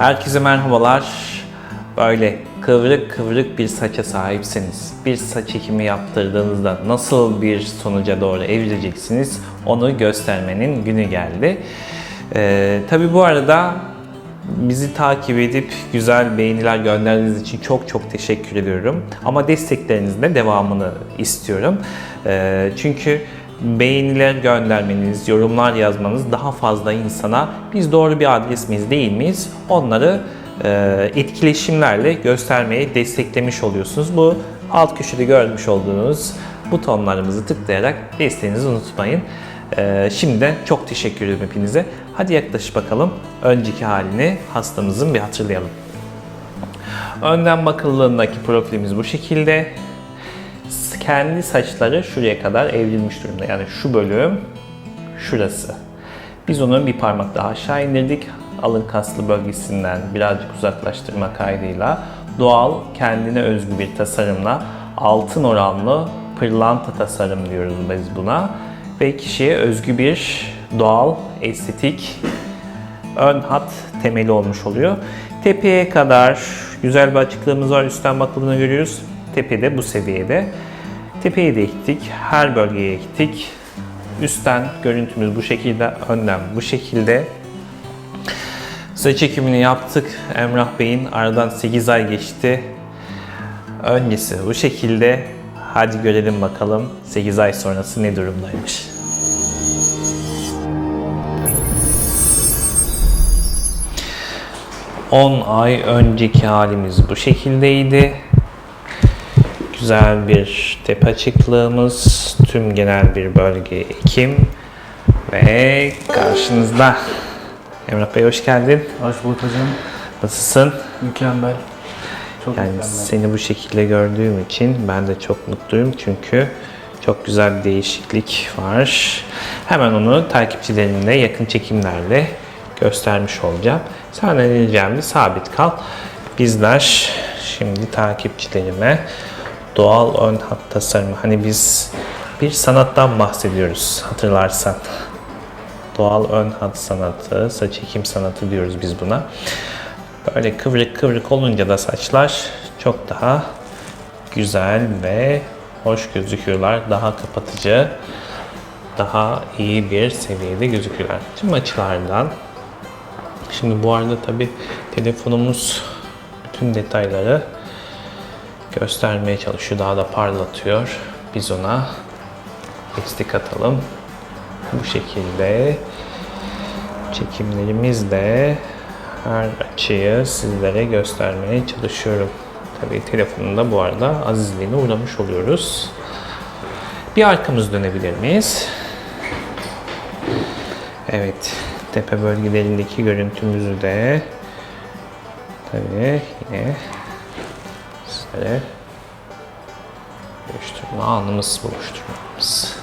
Herkese merhabalar. Böyle kıvrık kıvrık bir saça sahipseniz, bir saç ekimi yaptırdığınızda nasıl bir sonuca doğru evrileceksiniz onu göstermenin günü geldi. Ee, Tabi bu arada bizi takip edip güzel beğeniler gönderdiğiniz için çok çok teşekkür ediyorum. Ama desteklerinizin de devamını istiyorum. Ee, çünkü beğeniler göndermeniz, yorumlar yazmanız daha fazla insana biz doğru bir adres miyiz değil miyiz onları e, etkileşimlerle göstermeyi desteklemiş oluyorsunuz. Bu alt köşede görmüş olduğunuz butonlarımızı tıklayarak desteğinizi unutmayın. Ee, şimdiden çok teşekkür ederim hepinize. Hadi yaklaş bakalım önceki halini hastamızın bir hatırlayalım. Önden bakıldığındaki profilimiz bu şekilde. Kendi saçları şuraya kadar evrilmiş durumda. Yani şu bölüm şurası. Biz onu bir parmak daha aşağı indirdik. Alın kaslı bölgesinden birazcık uzaklaştırma kaydıyla doğal kendine özgü bir tasarımla altın oranlı pırlanta tasarım diyoruz biz buna. Ve kişiye özgü bir doğal, estetik ön hat temeli olmuş oluyor. Tepeye kadar güzel bir açıklığımız var. Üstten bakıldığını görüyoruz. Tepede bu seviyede. Tepeyi de ektik. Her bölgeye ektik. Üstten görüntümüz bu şekilde, önden bu şekilde. Saç ekimini yaptık. Emrah Bey'in aradan 8 ay geçti. Öncesi bu şekilde. Hadi görelim bakalım 8 ay sonrası ne durumdaymış. ...10 ay önceki halimiz bu şekildeydi. Güzel bir tepe açıklığımız, tüm genel bir bölge ekim ve karşınızda. Emrah Bey hoş geldin. Hoş bulduk hocam. Nasılsın? Mükemmel. Çok Yani mükemmel. seni bu şekilde gördüğüm için ben de çok mutluyum çünkü çok güzel bir değişiklik var. Hemen onu takipçilerimle yakın çekimlerle göstermiş olacağım. Ricam bir sabit kal. Bizler şimdi takipçilerime doğal ön hat tasarımı hani biz bir sanattan bahsediyoruz hatırlarsan. Doğal ön hat sanatı, saç ekim sanatı diyoruz biz buna. Böyle kıvrık kıvrık olunca da saçlar çok daha güzel ve hoş gözüküyorlar. Daha kapatıcı, daha iyi bir seviyede gözüküyorlar. Tüm açılardan. Şimdi bu arada tabi telefonumuz bütün detayları göstermeye çalışıyor. Daha da parlatıyor. Biz ona destek atalım. Bu şekilde çekimlerimiz de her açıyı sizlere göstermeye çalışıyorum. Tabii telefonunda bu arada azizliğine uğramış oluyoruz. Bir arkamız dönebilir miyiz? Evet, tepe bölgelerindeki görüntümüzü de tabii yine sizlere buluşturma anımız buluşturmamız.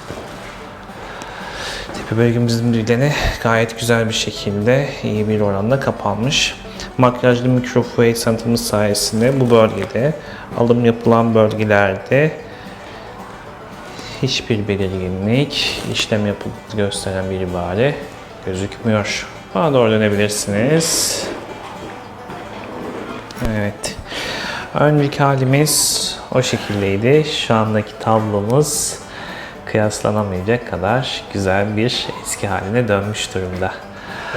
Tepe bölgemizin düzeni gayet güzel bir şekilde iyi bir oranda kapanmış. Makyajlı mikrofluid sanatımız sayesinde bu bölgede alım yapılan bölgelerde hiçbir belirginlik, işlem yapıldığını gösteren bir ibare gözükmüyor. Bana doğru dönebilirsiniz. Evet. Önceki halimiz o şekildeydi. Şu andaki tablomuz kıyaslanamayacak kadar güzel bir eski haline dönmüş durumda.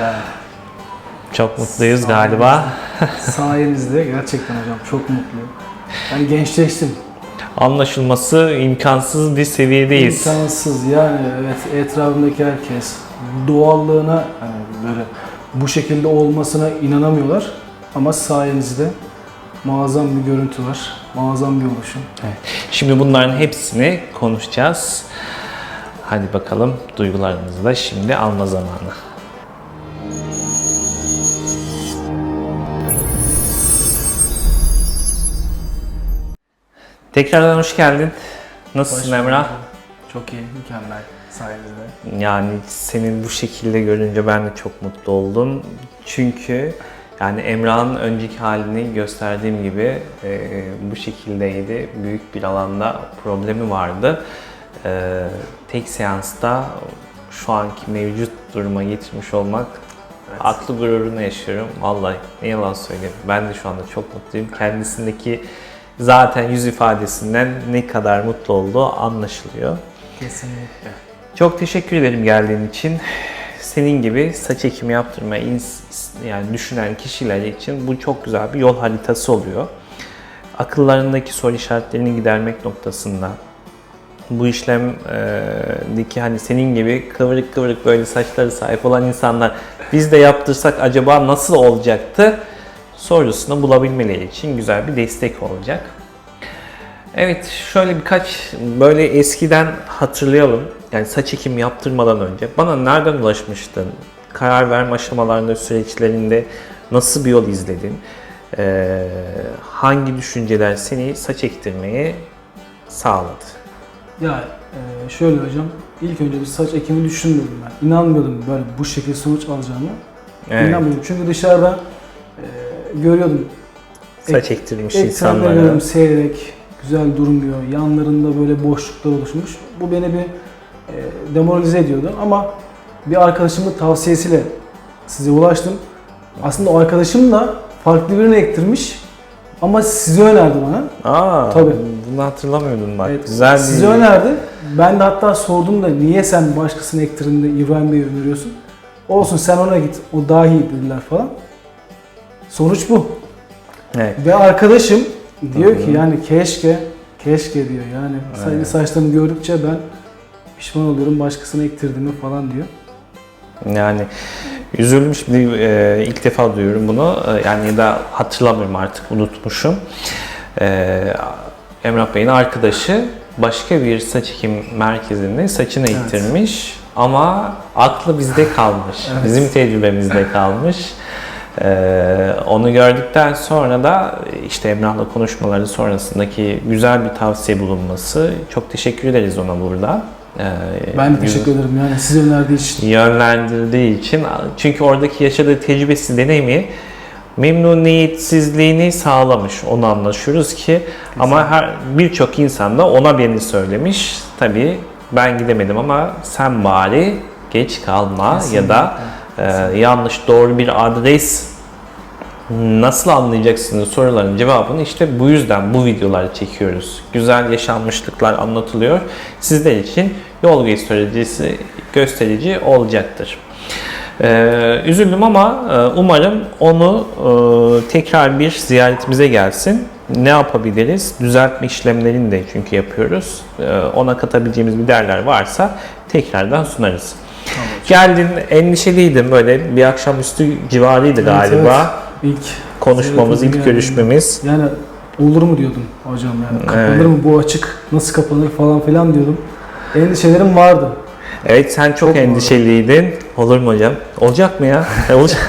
Yani Çok mutluyuz galiba. sayenizde gerçekten hocam çok mutluyum. Ben gençleştim. Anlaşılması imkansız bir seviyedeyiz. İmkansız yani evet etrafımdaki herkes doğallığına hani böyle bu şekilde olmasına inanamıyorlar. Ama sayenizde muazzam bir görüntü var. Muazzam bir oluşum. Evet. Şimdi bunların hepsini konuşacağız. Hadi bakalım duygularınızı da şimdi alma zamanı. Tekrardan hoş geldin. Nasılsın Hoş Emrah? Çok iyi, mükemmel sayenizde. Yani seni bu şekilde görünce ben de çok mutlu oldum. Çünkü yani Emrah'ın önceki halini gösterdiğim gibi e, bu şekildeydi. Büyük bir alanda problemi vardı. E, tek seansta şu anki mevcut duruma getirmiş olmak Aklı gururunu yaşıyorum. Vallahi ne yalan söyleyeyim. Ben de şu anda çok mutluyum. Kendisindeki zaten yüz ifadesinden ne kadar mutlu olduğu anlaşılıyor. Kesinlikle. Çok teşekkür ederim geldiğin için. Senin gibi saç ekimi yaptırmayı yani düşünen kişiler için bu çok güzel bir yol haritası oluyor. Akıllarındaki soru işaretlerini gidermek noktasında bu işlemdeki hani senin gibi kıvırık kıvırık böyle saçları sahip olan insanlar biz de yaptırsak acaba nasıl olacaktı sorusunu bulabilmeleri için güzel bir destek olacak. Evet, şöyle birkaç böyle eskiden hatırlayalım. Yani saç ekim yaptırmadan önce bana nereden ulaşmıştın? Karar verme aşamalarında, süreçlerinde nasıl bir yol izledin? Ee, hangi düşünceler seni saç ektirmeye sağladı? Ya e, şöyle hocam, ilk önce bir saç ekimi düşünmüyordum ben. İnanmıyordum böyle bu şekilde sonuç alacağımı. Evet, İnanmıyordum çünkü dışarıda e, görüyordum. saç ektirmiş Eksenleri insanlara. görüyorum seyrek, güzel durmuyor. Yanlarında böyle boşluklar oluşmuş. Bu beni bir e, demoralize ediyordu ama bir arkadaşımın tavsiyesiyle size ulaştım. Aslında o arkadaşım da farklı birini ektirmiş ama sizi önerdi bana. Aa, Tabii. Bunu hatırlamıyordum bak. Evet, Güzel. Sizi önerdi. Ben de hatta sordum da niye sen başkasını ektirinde İbrahim Bey'i öneriyorsun? Olsun sen ona git. O daha iyi dediler falan. Sonuç bu. Evet. Ve arkadaşım diyor hı. ki yani keşke keşke diyor yani evet. saçlarını gördükçe ben pişman oluyorum başkasına ektirdiğimi falan diyor. Yani üzüldüm şimdi e, ilk defa duyuyorum bunu. E, yani ya da hatırlamıyorum artık unutmuşum. E, Emrah Bey'in arkadaşı başka bir saç ekim merkezinde saçını Evet. ektirmiş ama aklı bizde kalmış. Evet. Bizim tecrübemizde kalmış. E, onu gördükten sonra da işte Emrah'la konuşmaları sonrasındaki güzel bir tavsiye bulunması. Çok teşekkür ederiz ona burada. E, Ben de teşekkür ederim yani sizi önerdiği için. yönlendirdiği için çünkü oradaki yaşadığı tecrübesi, deneyimi memnuniyetsizliğini sağlamış. Onu anlaşıyoruz ki ama her birçok insan da ona beni söylemiş. Tabii ben gidemedim ama sen bari geç kalma ya da e, yanlış doğru bir adres nasıl anlayacaksınız soruların cevabını işte bu yüzden bu videoları çekiyoruz. Güzel yaşanmışlıklar anlatılıyor. Sizler için yol göstericisi gösterici olacaktır. Ee, üzüldüm ama e, umarım onu e, tekrar bir ziyaretimize gelsin. Ne yapabiliriz? Düzeltme işlemlerini de çünkü yapıyoruz. Ee, ona katabileceğimiz bir değerler varsa tekrardan sunarız. Geldin endişeliydin böyle bir akşamüstü civarıydı Evet, galiba İlk konuşmamız, ilk yani. görüşmemiz. Yani olur mu diyordum hocam yani kapanır Evet. mı bu açık nasıl kapanır falan filan diyordum. Endişelerim vardı. Evet sen çok, Çok endişeliydin. Olur mu hocam? Olacak mı ya? Olacak.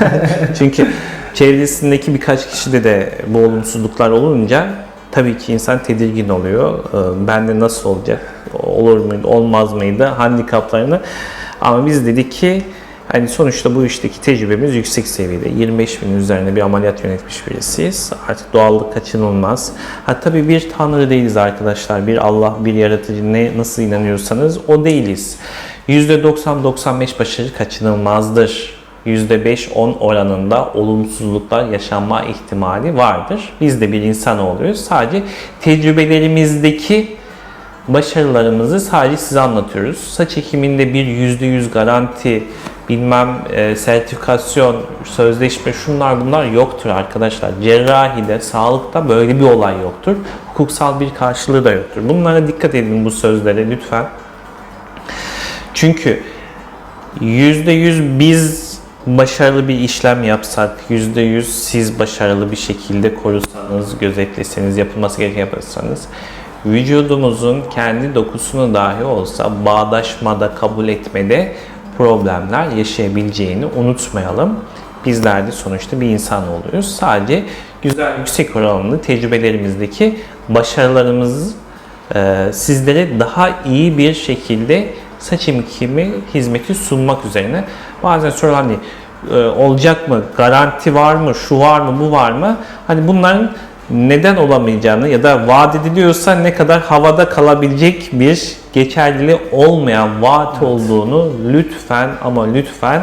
Çünkü çevresindeki birkaç kişide de bu olumsuzluklar olunca tabii ki insan tedirgin oluyor. Ee, Ben de nasıl olacak? Olur muydu? Olmaz mıydı? Handikaplarını. Ama biz dedik ki hani sonuçta bu işteki tecrübemiz yüksek seviyede. 25 bin üzerine bir ameliyat yönetmiş birisiyiz. Artık doğallık kaçınılmaz. Ha tabii bir tanrı değiliz arkadaşlar. Bir Allah, bir yaratıcı ne nasıl inanıyorsanız o değiliz. %90-95 başarı kaçınılmazdır. %5-10 oranında olumsuzluklar yaşanma ihtimali vardır. Biz de bir insan oluyoruz. Sadece tecrübelerimizdeki başarılarımızı sadece size anlatıyoruz. Saç ekiminde bir %100 garanti, bilmem e, sertifikasyon, sözleşme şunlar bunlar yoktur arkadaşlar. Cerrahide, sağlıkta böyle bir olay yoktur. Hukuksal bir karşılığı da yoktur. Bunlara dikkat edin bu sözlere lütfen. Çünkü %100 biz başarılı bir işlem yapsak, %100 siz başarılı bir şekilde korusanız, gözetleseniz, yapılması gereken yaparsanız, vücudumuzun kendi dokusunu dahi olsa bağdaşmada, kabul etmede problemler yaşayabileceğini unutmayalım. Bizler de sonuçta bir insan oluyoruz. Sadece güzel, yüksek oranlı tecrübelerimizdeki başarılarımız e, sizlere daha iyi bir şekilde saç ekimi hizmeti sunmak üzerine. Bazen sorulan hani e, olacak mı, garanti var mı, şu var mı, bu var mı? Hani bunların neden olamayacağını ya da vaat ediliyorsa ne kadar havada kalabilecek bir geçerliliği olmayan vaat olduğunu lütfen ama lütfen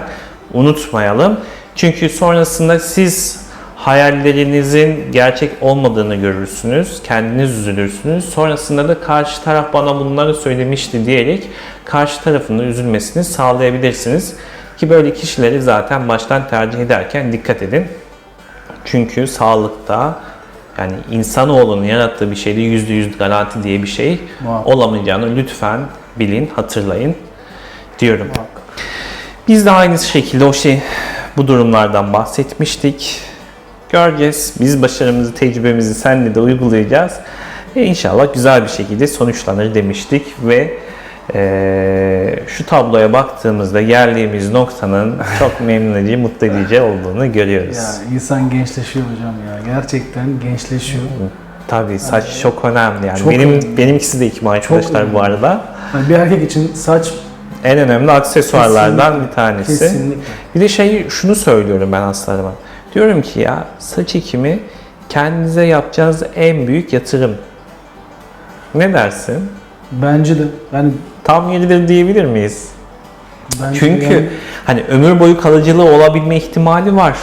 unutmayalım. Çünkü sonrasında siz hayallerinizin gerçek olmadığını görürsünüz, kendiniz üzülürsünüz. Sonrasında da karşı taraf bana bunları söylemişti diyerek karşı tarafın da üzülmesini sağlayabilirsiniz. Ki böyle kişileri zaten baştan tercih ederken dikkat edin. Çünkü sağlıkta yani insanoğlunun yarattığı bir şeyde yüzde yüz garanti diye bir şey Muhakkak. olamayacağını lütfen bilin, hatırlayın diyorum. Muhakkak. Biz de aynı şekilde o şey bu durumlardan bahsetmiştik. Göreceğiz. Biz başarımızı, tecrübemizi seninle de uygulayacağız. Ve inşallah güzel bir şekilde sonuçlanır demiştik ve eee, şu tabloya baktığımızda geldiğimiz noktanın çok memnun edici, mutlu edici olduğunu görüyoruz. Ya insan gençleşiyor hocam ya. Gerçekten gençleşiyor. Tabii saç çok önemli yani. Çok Benim önemli. benimkisi de ekim arkadaşlar önemli. bu arada. Yani bir erkek için saç En önemli aksesuarlardan Kesinlikle. bir tanesi. kesinlikle. Bir de şey şunu söylüyorum ben hastalarıma. Diyorum ki ya saç ekimi kendinize yapacağınız en büyük yatırım. Ne dersin? Bence de. Yani Tam yeridir diyebilir miyiz? bence Çünkü yani- hani ömür boyu kalıcılığı olabilme ihtimali var.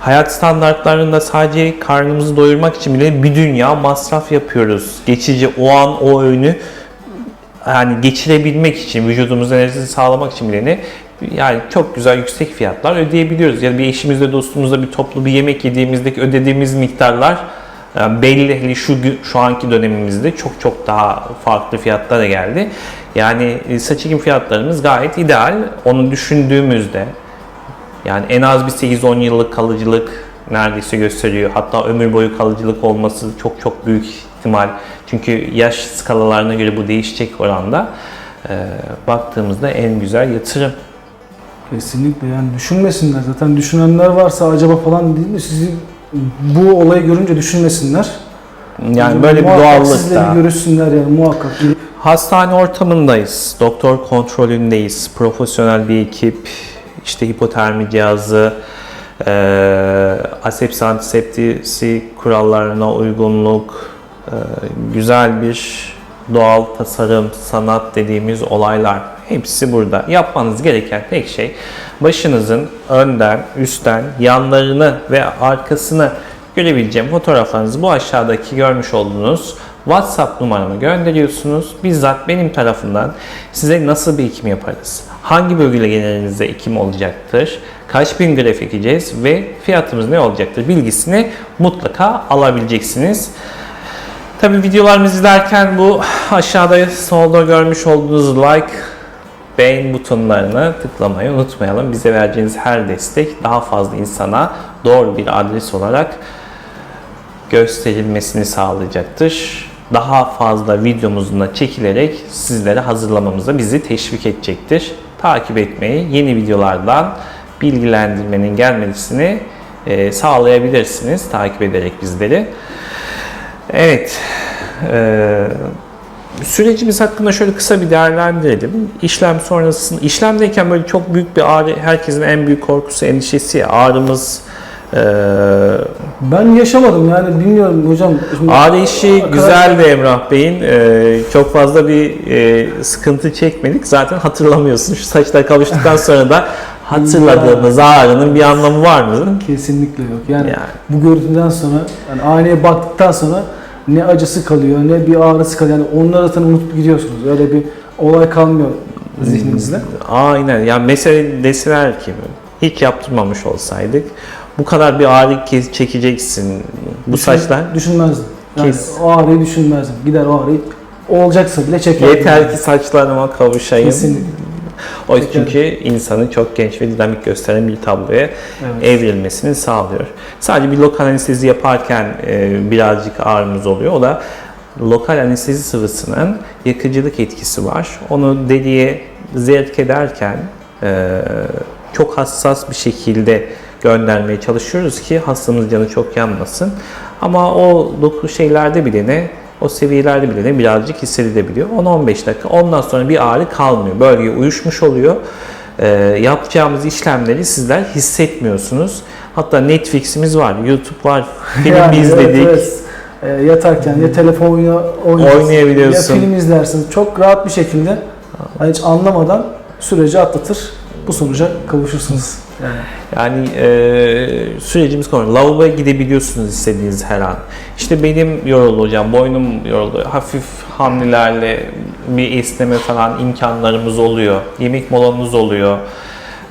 Hayat standartlarında sadece karnımızı doyurmak için bile bir dünya masraf yapıyoruz. Geçici o an o öğünü yani geçirebilmek için, vücudumuzun enerjisini sağlamak için bile ne yani çok güzel yüksek fiyatlar ödeyebiliyoruz. Ya da bir eşimizle dostumuzla bir toplu bir yemek yediğimizdeki ödediğimiz miktarlar yani belli hele şu şu anki dönemimizde çok çok daha farklı fiyatlara geldi. Yani e, saç ekim fiyatlarımız gayet ideal. Onu düşündüğümüzde yani en az bir 8-10 yıllık kalıcılık neredeyse gösteriyor. Hatta ömür boyu kalıcılık olması çok çok büyük ihtimal. Çünkü yaş skalalarına göre bu değişecek oranda. Ee, baktığımızda en güzel yatırım. Kesinlikle yani düşünmesinler. Zaten düşünenler varsa acaba falan değil mi? Sizi bu olayı görünce düşünmesinler. Yani böyle bir Muhakkak Sizle doğallıkta. bir görüşsünler yani muhakkak. Hastane ortamındayız. Doktor kontrolündeyiz. Profesyonel bir ekip. işte hipotermi cihazı, e, asepsi antiseptisi kurallarına uygunluk, e, güzel bir doğal tasarım, sanat dediğimiz olaylar hepsi burada. Yapmanız gereken tek şey başınızın önden, üstten, yanlarını ve arkasını görebileceğim fotoğraflarınızı bu aşağıdaki görmüş olduğunuz WhatsApp numaramı gönderiyorsunuz. Bizzat benim tarafından size nasıl bir ekim yaparız? Hangi bölgelerinizde ekim olacaktır? Kaç bin graf ekeceğiz ve fiyatımız ne olacaktır bilgisini mutlaka alabileceksiniz. Tabi videolarımızı izlerken bu aşağıda solda görmüş olduğunuz like, beğen butonlarına tıklamayı unutmayalım. Bize vereceğiniz her destek daha fazla insana doğru bir adres olarak gösterilmesini sağlayacaktır. Daha fazla videomuzun da çekilerek sizlere hazırlamamıza bizi teşvik edecektir. Takip etmeyi, yeni videolardan bilgilendirmenin gelmesini e, sağlayabilirsiniz takip ederek bizleri. Evet, e, sürecimiz hakkında şöyle kısa bir değerlendirelim. İşlem sonrasında, işlemdeyken böyle çok büyük bir ağrı, herkesin en büyük korkusu, endişesi, ağrımız, e, ben yaşamadım yani bilmiyorum hocam. Şimdi arkadaşlar- güzeldi Emrah Bey'in. Ee, çok fazla bir e, sıkıntı çekmedik. Zaten hatırlamıyorsun. Şu saçlar kavuştuktan sonra da hatırladığımız ağrının bir anlamı var mı? Kesinlikle yok. Yani, Yani. bu görüntüden sonra yani aynaya baktıktan sonra ne acısı kalıyor ne bir ağrısı kalıyor. Yani onları zaten unutup gidiyorsunuz. Öyle bir olay kalmıyor zihninizde. Aynen. Yani mesela deseler ki hiç yaptırmamış olsaydık bu kadar bir ağrı ke- çekeceksin. Bu Düşün- saçlar Düşünmezdim. Yani Kes. o ağrıyı düşünmezdim. Gider o ağrıyı olacaksa bile çeker. yeter ki saçlarıma kavuşayım. Kesinlikle. O Çeker. çünkü insanı çok genç ve dinamik gösteren bir tabloya Evet. evrilmesini sağlıyor. Sadece bir lokal anestezi yaparken e, birazcık ağrımız oluyor. O da lokal anestezi sıvısının yakıcılık etkisi var. Onu deliye zerk ederken e, çok hassas bir şekilde göndermeye çalışıyoruz ki hastamız canı çok yanmasın. Ama o doku şeylerde bile ne o seviyelerde bile ne birazcık hissedilebiliyor. 10-15 dakika. Ondan sonra bir ağrı kalmıyor. Bölge uyuşmuş oluyor. Ee, yapacağımız işlemleri sizler hissetmiyorsunuz. Hatta Netflix'imiz var, YouTube var, film Yani evet, izledik. evet. E, yatarken ya telefon oynarsın, Oynayabiliyorsun. Ya film izlersin. Çok rahat bir şekilde hani hiç anlamadan süreci atlatır. Bu sonuca kavuşursunuz. Yani Yani e, sürecimiz konu. Lavaboya gidebiliyorsunuz istediğiniz her an. İşte benim yoruldu hocam, boynum yoruldu. Hafif hamlelerle bir esneme falan imkanlarımız oluyor. Yemek molamız oluyor.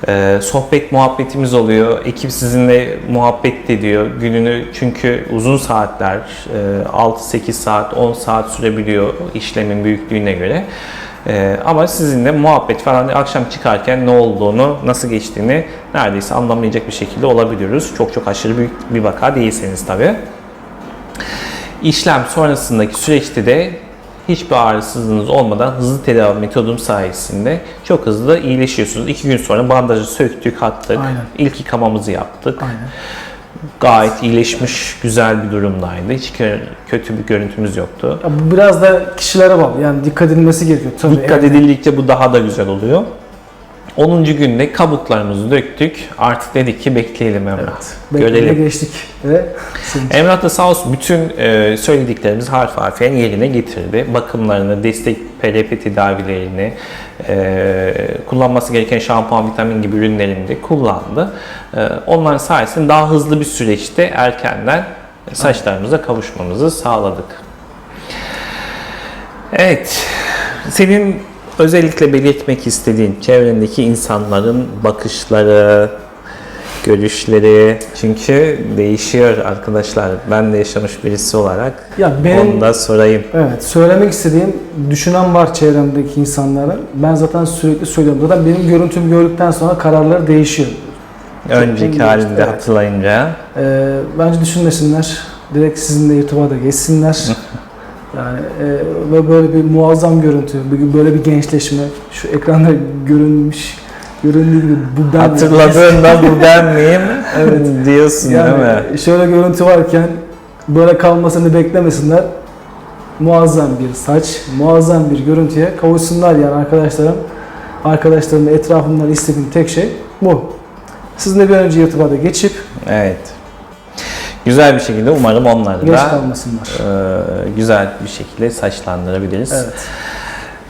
E, sohbet muhabbetimiz oluyor. Ekip sizinle muhabbet ediyor. Gününü çünkü uzun saatler, e, 6-8 saat, 10 saat sürebiliyor işlemin büyüklüğüne göre. Ee, ama sizinle muhabbet falan akşam çıkarken ne olduğunu, nasıl geçtiğini neredeyse anlamayacak bir şekilde olabiliyoruz. Çok çok aşırı büyük bir vaka değilseniz tabii. İşlem sonrasındaki süreçte de hiçbir ağrısızlığınız olmadan hızlı tedavi metodum sayesinde çok hızlı iyileşiyorsunuz. İki gün sonra bandajı söktük, attık. Aynen. İlk yıkamamızı yaptık. aynen. Gayet iyileşmiş, güzel bir durumdaydı. Hiç kö- kötü bir görüntümüz yoktu. Ya bu biraz da kişilere bağlı. Yani dikkat edilmesi gerekiyor. Tabii Dikkat yani- edildikçe bu daha da güzel oluyor. 10. günde kabuklarımızı döktük. Artık dedik ki bekleyelim Emrah. Beklemeye Görelim. geçtik ve Emrah da sağ olsun bütün e, söylediklerimiz harf harfiyen yerine getirdi. Bakımlarını, destek PRP tedavilerini, e, kullanması gereken şampuan, vitamin gibi ürünlerini de kullandı. E, onların sayesinde daha hızlı bir süreçte erkenden saçlarımıza kavuşmamızı sağladık. Evet, senin özellikle belirtmek istediğin çevrendeki insanların bakışları, görüşleri çünkü değişiyor arkadaşlar. Ben de yaşamış birisi olarak ya benim onu da sorayım. Evet, söylemek istediğim, düşünen var çevremdeki insanların. Ben zaten sürekli söylüyorum. Zaten benim görüntümü gördükten sonra kararları değişiyor. Önceki en halinde evet. hatırlayınca Ee, bence düşünmesinler. Direkt sizinle irtibata geçsinler. yani e, ve böyle bir muazzam görüntü, bir- böyle bir gençleşme. Şu ekranda görünmüş, göründüğü gibi bu ben. hatırladığında bu ben miyim Evet. diyorsun değil mi? Yani şöyle görüntü varken böyle kalmasını beklemesinler. Muazzam bir saç, muazzam bir görüntüye kavuşsunlar yani arkadaşlarım. Arkadaşlarımın etrafımdan istediğim tek şey bu. Sizinle bir an önce irtibata geçip Evet. Güzel bir şekilde umarım onları geç da kalmasınlar. e, güzel bir şekilde saçlandırabiliriz. Evet.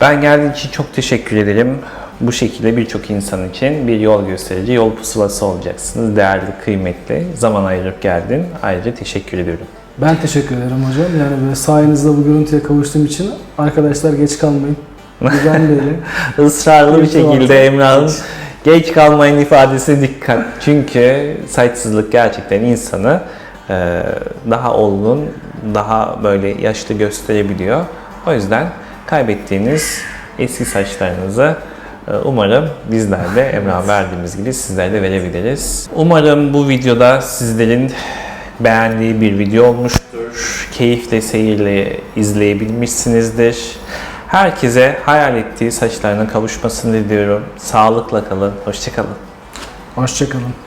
Ben geldiğin için çok teşekkür ederim. Bu şekilde birçok insan için bir yol gösterici, yol pusulası olacaksınız. Değerli, kıymetli. Zaman ayırıp geldin. Ayrıca teşekkür ediyorum. Ben teşekkür ederim hocam. Yani böyle sayenizde bu görüntüye kavuştuğum için arkadaşlar geç kalmayın. Güzel değil. Israrlı bir şekilde Emrah'ın geç kalmayın ifadesi dikkat. Çünkü saçsızlık gerçekten insanı daha olgun, daha böyle yaşlı gösterebiliyor. O yüzden kaybettiğiniz eski saçlarınızı e, umarım bizler de Emrah'a verdiğimiz gibi sizler de verebiliriz. Umarım bu videoda sizlerin beğendiği bir video olmuştur. Keyifle, seyirle izleyebilmişsinizdir. Herkese hayal ettiği saçlarına kavuşmasını diliyorum. Sağlıkla kalın, hoşçakalın. Hoşçakalın.